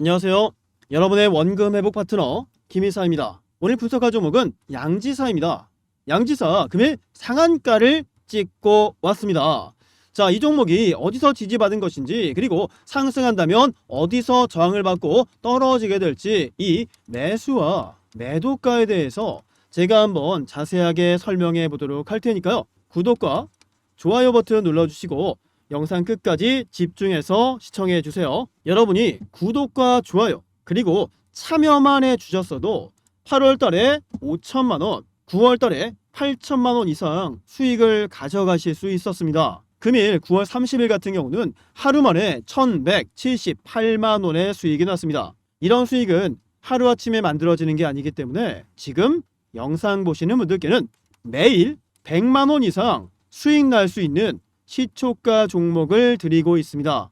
안녕하세요. 여러분의 원금 회복 파트너 김희사입니다. 오늘 분석할 종목은 양지사입니다. 양지사 금일 상한가를 찍고 왔습니다. 자, 이 종목이 어디서 지지받은 것인지 그리고 상승한다면 어디서 저항을 받고 떨어지게 될지 이 매수와 매도가에 대해서 제가 한번 자세하게 설명해 보도록 할 테니까요. 구독과 좋아요 버튼 눌러주시고 영상 끝까지 집중해서 시청해 주세요. 여러분이 구독과 좋아요 그리고 참여만 해 주셨어도 8월 달에 5천만 원, 9월 달에 8천만 원 이상 수익을 가져가실 수 있었습니다. 금일 9월 30일 같은 경우는 하루 만에 1,178만 원의 수익이 났습니다. 이런 수익은 하루아침에 만들어지는 게 아니기 때문에 지금 영상 보시는 분들께는 매일 100만 원 이상 수익 날 수 있는 시초가 종목을 드리고 있습니다.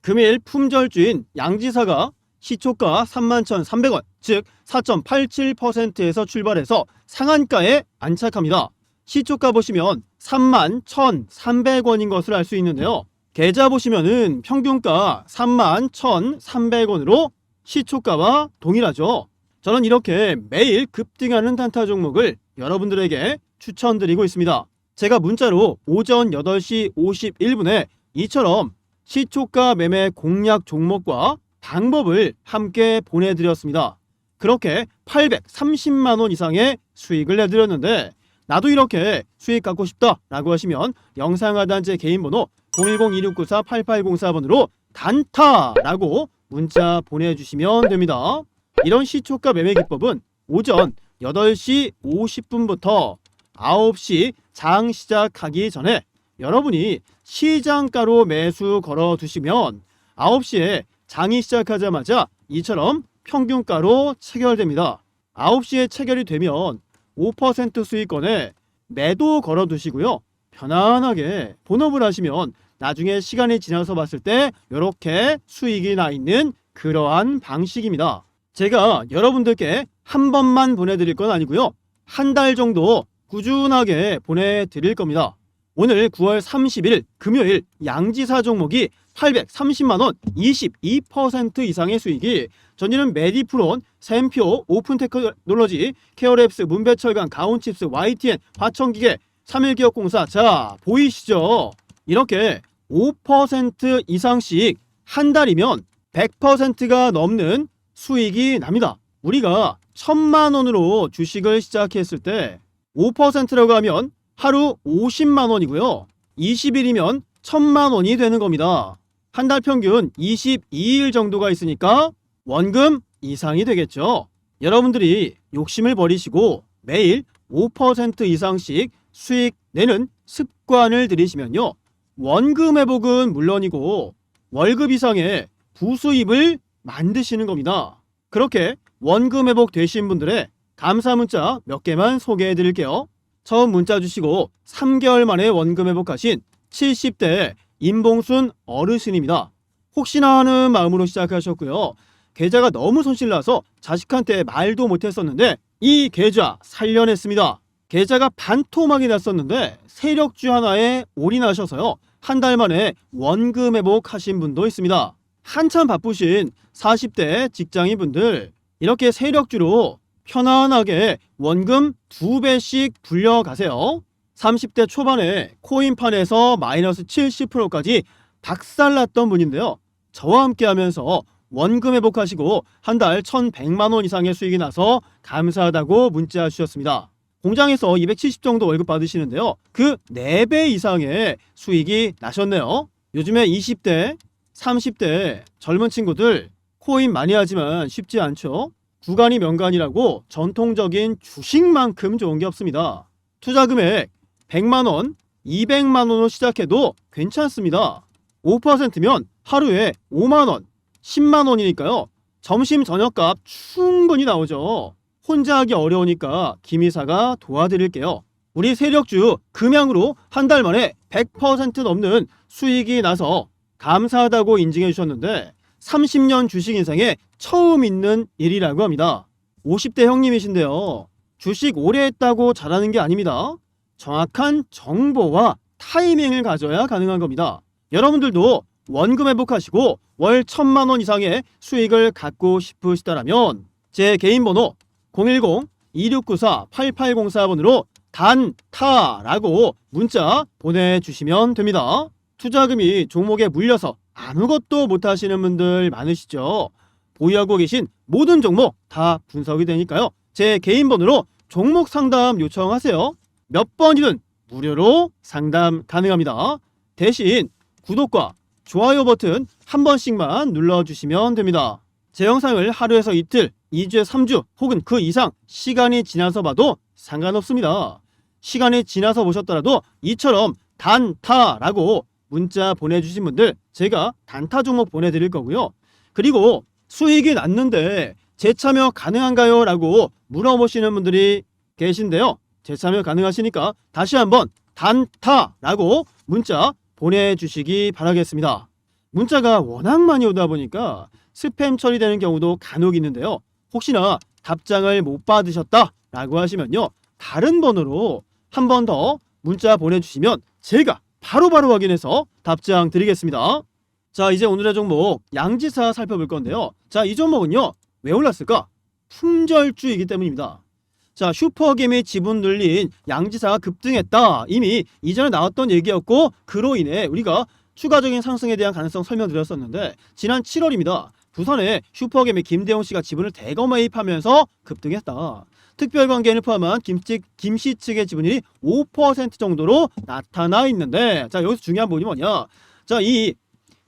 금일 품절주인 양지사가 시초가 31,300원, 즉 4.87%에서 출발해서 상한가에 안착합니다. 시초가 보시면 31,1300원인 것을 알 수 있는데요. 계좌 보시면은 평균가 31,1300원으로 시초가와 동일하죠. 저는 이렇게 매일 급등하는 단타 종목을 여러분들에게 추천드리고 있습니다. 제가 문자로 오전 8시 51분에 이처럼 시초가 매매 공략 종목과 방법을 함께 보내드렸습니다. 그렇게 830만 원 이상의 수익을 내드렸는데 나도 이렇게 수익 갖고 싶다 라고 하시면 영상 하단 제 개인 번호 010-2694-8804번으로 단타 라고 문자 보내주시면 됩니다. 이런 시초가 매매 기법은 오전 8시 50분부터 9시 장 시작하기 전에 여러분이 시장가로 매수 걸어 두시면 9시에 장이 시작하자마자 이처럼 평균가로 체결됩니다. 9시에 체결이 되면 5% 수익권에 매도 걸어 두시고요. 편안하게 본업을 하시면 나중에 시간이 지나서 봤을 때 이렇게 수익이 나 있는 그러한 방식입니다. 제가 여러분들께 한 번만 보내드릴 건 아니고요. 한 달 정도 꾸준하게 보내드릴 겁니다. 오늘 9월 30일 금요일 양지사 종목이 830만원 22% 이상의 수익이 전일은 메디프론, 샘표, 오픈테크놀로지, 케어랩스, 문배철강, 가온칩스, YTN, 화천기계, 3일기업공사 자 보이시죠? 이렇게 5% 이상씩 한 달이면 100%가 넘는 수익이 납니다. 우리가 천만 원으로 주식을 시작했을 때 5%라고 하면 하루 50만 원이고요. 20일이면 천만 원이 되는 겁니다. 한 달 평균 22일 정도가 있으니까 원금 이상이 되겠죠. 여러분들이 욕심을 버리시고 매일 5% 이상씩 수익 내는 습관을 들이시면요. 원금 회복은 물론이고 월급 이상의 부수입을 만드시는 겁니다. 그렇게 원금 회복 되신 분들의 감사 문자 몇 개만 소개해 드릴게요. 처음 문자 주시고 3개월 만에 원금 회복하신 70대 임봉순 어르신입니다. 혹시나 하는 마음으로 시작하셨고요. 계좌가 너무 손실나서 자식한테 말도 못했었는데 이 계좌 살려냈습니다. 계좌가 반토막이 났었는데 세력주 하나에 올인하셔서요. 한 달 만에 원금 회복하신 분도 있습니다. 한참 바쁘신 40대 직장인 분들 이렇게 세력주로 편안하게 원금 두 배씩 불려가세요. 30대 초반에 코인판에서 마이너스 70%까지 박살났던 분인데요. 저와 함께 하면서 원금 회복하시고 한 달 1,100만 원 이상의 수익이 나서 감사하다고 문자 주셨습니다. 공장에서 270 정도 월급 받으시는데요. 그 4배 이상의 수익이 나셨네요. 요즘에 20대, 30대 젊은 친구들 코인 많이 하지만 쉽지 않죠. 구간이 명간이라고 전통적인 주식만큼 좋은 게 없습니다. 투자 금액 100만 원, 200만 원으로 시작해도 괜찮습니다. 5%면 하루에 5만 원, 10만 원이니까요. 점심 저녁값 충분히 나오죠. 혼자 하기 어려우니까 김이사가 도와드릴게요. 우리 세력주 금양으로 한 달 만에 100% 넘는 수익이 나서 감사하다고 인증해 주셨는데 30년 주식 인생에 처음 있는 일이라고 합니다. 50대 형님이신데요. 주식 오래 했다고 잘하는 게 아닙니다. 정확한 정보와 타이밍을 가져야 가능한 겁니다. 여러분들도 원금 회복하시고 월 천만 원 이상의 수익을 갖고 싶으시다라면 제 개인 번호 010-2694-8804번으로 단타라고 문자 보내주시면 됩니다. 투자금이 종목에 물려서 아무것도 못하시는 분들 많으시죠. 보유하고 계신 모든 종목 다 분석이 되니까요. 제 개인 번호로 종목 상담 요청하세요. 몇 번이든 무료로 상담 가능합니다. 대신 구독과 좋아요 버튼 한 번씩만 눌러주시면 됩니다. 제 영상을 하루에서 이틀, 2주에 3주 혹은 그 이상 시간이 지나서 봐도 상관없습니다. 시간이 지나서 보셨더라도 이처럼 단타라고 문자 보내주신 분들 제가 단타 종목 보내드릴 거고요. 그리고 수익이 났는데 재참여 가능한가요? 라고 물어보시는 분들이 계신데요. 재참여 가능하시니까 다시 한번 단타라고 문자 보내주시기 바라겠습니다. 문자가 워낙 많이 오다 보니까 스팸 처리되는 경우도 간혹 있는데요. 혹시나 답장을 못 받으셨다라고 하시면요. 다른 번호로 한 번 더 문자 보내주시면 제가 바로 바로 확인해서 답장 드리겠습니다. 자, 이제 오늘의 종목 양지사 살펴볼 건데요. 자, 이 종목은요. 왜 올랐을까? 품절주이기 때문입니다. 자, 슈퍼겜이 지분 늘린 양지사가 급등했다. 이미 이전에 나왔던 얘기였고 그로 인해 우리가 추가적인 상승에 대한 가능성 설명드렸었는데 지난 7월입니다. 부산에 슈퍼겜의 김대용 씨가 지분을 대거 매입하면서 급등했다. 특별 관계인을 포함한 김치, 김씨 측의 지분이 5% 정도로 나타나 있는데 자 여기서 중요한 부분이 뭐냐? 자 이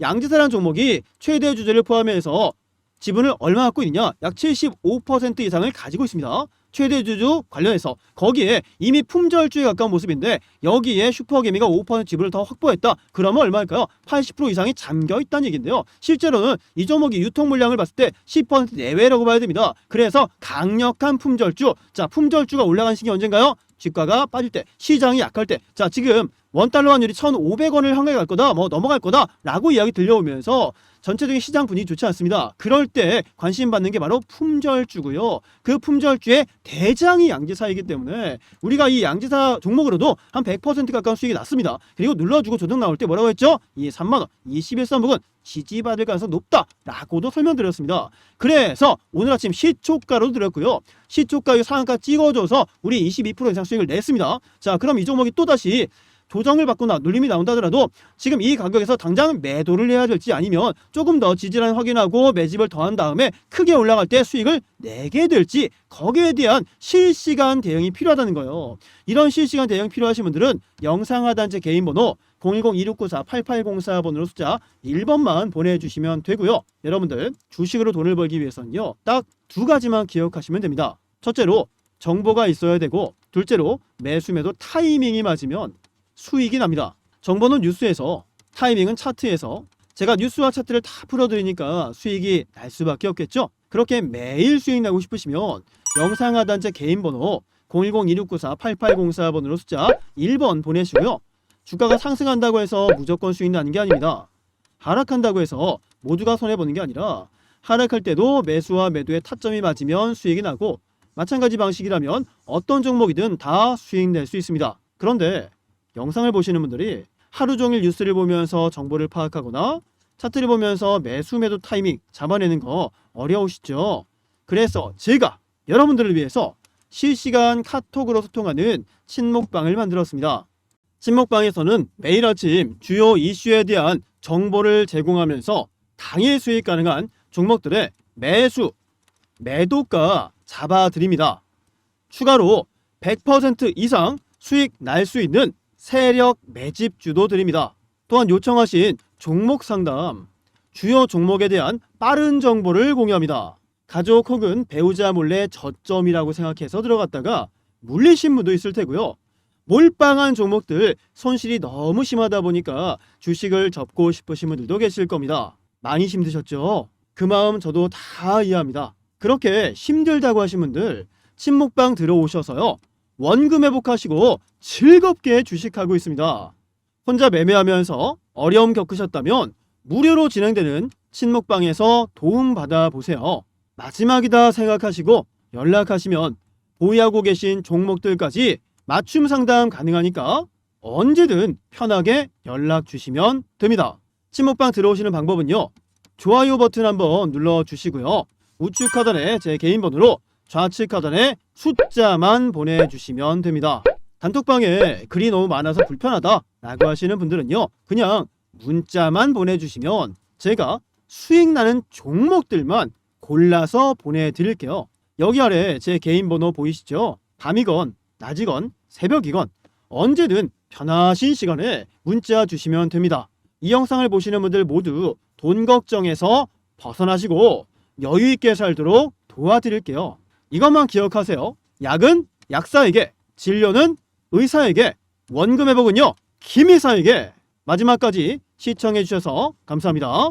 양지사라는 종목이 최대 주주를 포함해서 지분을 얼마 갖고 있느냐? 약 75% 이상을 가지고 있습니다 최대 주주 관련해서 거기에 이미 품절주에 가까운 모습인데 여기에 슈퍼개미가 5% 지분을 더 확보했다. 그러면 얼마일까요? 80% 이상이 잠겨 있다는 얘기인데요. 실제로는 이 종목이 유통 물량을 봤을 때 10% 내외라고 봐야 됩니다. 그래서 강력한 품절주. 자 품절주가 올라간 시기 언젠가요? 주가가 빠질 때 시장이 약할 때. 자 지금 원달러 환율이 1,500원을 향해 갈 거다 뭐 넘어갈 거다라고 이야기 들려오면서 전체적인 시장 분위기 좋지 않습니다. 그럴 때 관심 받는 게 바로 품절주고요. 그 품절주의 대장이 양지사이기 때문에 우리가 이 양지사 종목으로도 한 100% 가까운 수익이 났습니다. 그리고 눌러주고 조정 나올 때 뭐라고 했죠? 이 3만 원, 이 11선목은 지지받을 가능성 높다라고도 설명드렸습니다. 그래서 오늘 아침 시초가로 드렸고요. 시초가 상한가 찍어줘서 우리 22% 이상 수익을 냈습니다. 자, 그럼 이 종목이 또 다시 조정을 받거나 눌림이 나온다 하더라도 지금 이 가격에서 당장 매도를 해야 될지 아니면 조금 더 지지라인 확인하고 매집을 더한 다음에 크게 올라갈 때 수익을 내게 될지 거기에 대한 실시간 대응이 필요하다는 거예요. 이런 실시간 대응 필요하신 분들은 영상 하단제 개인 번호 010-2694-8804번으로 숫자 1번만 보내주시면 되고요. 여러분들 주식으로 돈을 벌기 위해서는요. 딱 두 가지만 기억하시면 됩니다. 첫째로 정보가 있어야 되고 둘째로 매수 매도 타이밍이 맞으면 수익이 납니다. 정보는 뉴스에서 타이밍은 차트에서 제가 뉴스와 차트를 다 풀어드리니까 수익이 날 수밖에 없겠죠. 그렇게 매일 수익 나고 싶으시면 영상 하단제 개인 번호 010-2694-8804번으로 숫자 1번 보내시고요. 주가가 상승한다고 해서 무조건 수익 나는 게 아닙니다. 하락한다고 해서 모두가 손해보는 게 아니라 하락할 때도 매수와 매도의 타점이 맞으면 수익이 나고 마찬가지 방식이라면 어떤 종목이든 다 수익 낼 수 있습니다. 그런데 영상을 보시는 분들이 하루 종일 뉴스를 보면서 정보를 파악하거나 차트를 보면서 매수 매도 타이밍 잡아내는 거 어려우시죠? 그래서 제가 여러분들을 위해서 실시간 카톡으로 소통하는 친목방을 만들었습니다. 친목방에서는 매일 아침 주요 이슈에 대한 정보를 제공하면서 당일 수익 가능한 종목들의 매수, 매도가 잡아드립니다. 추가로 100% 이상 수익 날 수 있는 세력 매집주도 드립니다. 또한 요청하신 종목 상담, 주요 종목에 대한 빠른 정보를 공유합니다. 가족 혹은 배우자 몰래 저점이라고 생각해서 들어갔다가 물리신 분도 있을 테고요. 몰빵한 종목들 손실이 너무 심하다 보니까 주식을 접고 싶으신 분들도 계실 겁니다. 많이 힘드셨죠? 그 마음 저도 다 이해합니다. 그렇게 힘들다고 하신 분들 친목방 들어오셔서요. 원금 회복하시고 즐겁게 주식하고 있습니다. 혼자 매매하면서 어려움 겪으셨다면 무료로 진행되는 친목방에서 도움 받아 보세요. 마지막이다 생각하시고 연락하시면 보유하고 계신 종목들까지 맞춤 상담 가능하니까 언제든 편하게 연락 주시면 됩니다. 친목방 들어오시는 방법은요. 좋아요 버튼 한번 눌러 주시고요. 우측 하단에 제 개인 번호로 좌측 하단에 숫자만 보내주시면 됩니다. 단톡방에 글이 너무 많아서 불편하다 라고 하시는 분들은요. 그냥 문자만 보내주시면 제가 수익 나는 종목들만 골라서 보내드릴게요. 여기 아래 제 개인 번호 보이시죠? 밤이건 낮이건 새벽이건 언제든 편하신 시간에 문자 주시면 됩니다. 이 영상을 보시는 분들 모두 돈 걱정에서 벗어나시고 여유 있게 살도록 도와드릴게요. 이것만 기억하세요. 약은 약사에게, 진료는 의사에게, 원금 회복은요 김의사에게. 마지막까지 시청해 주셔서 감사합니다.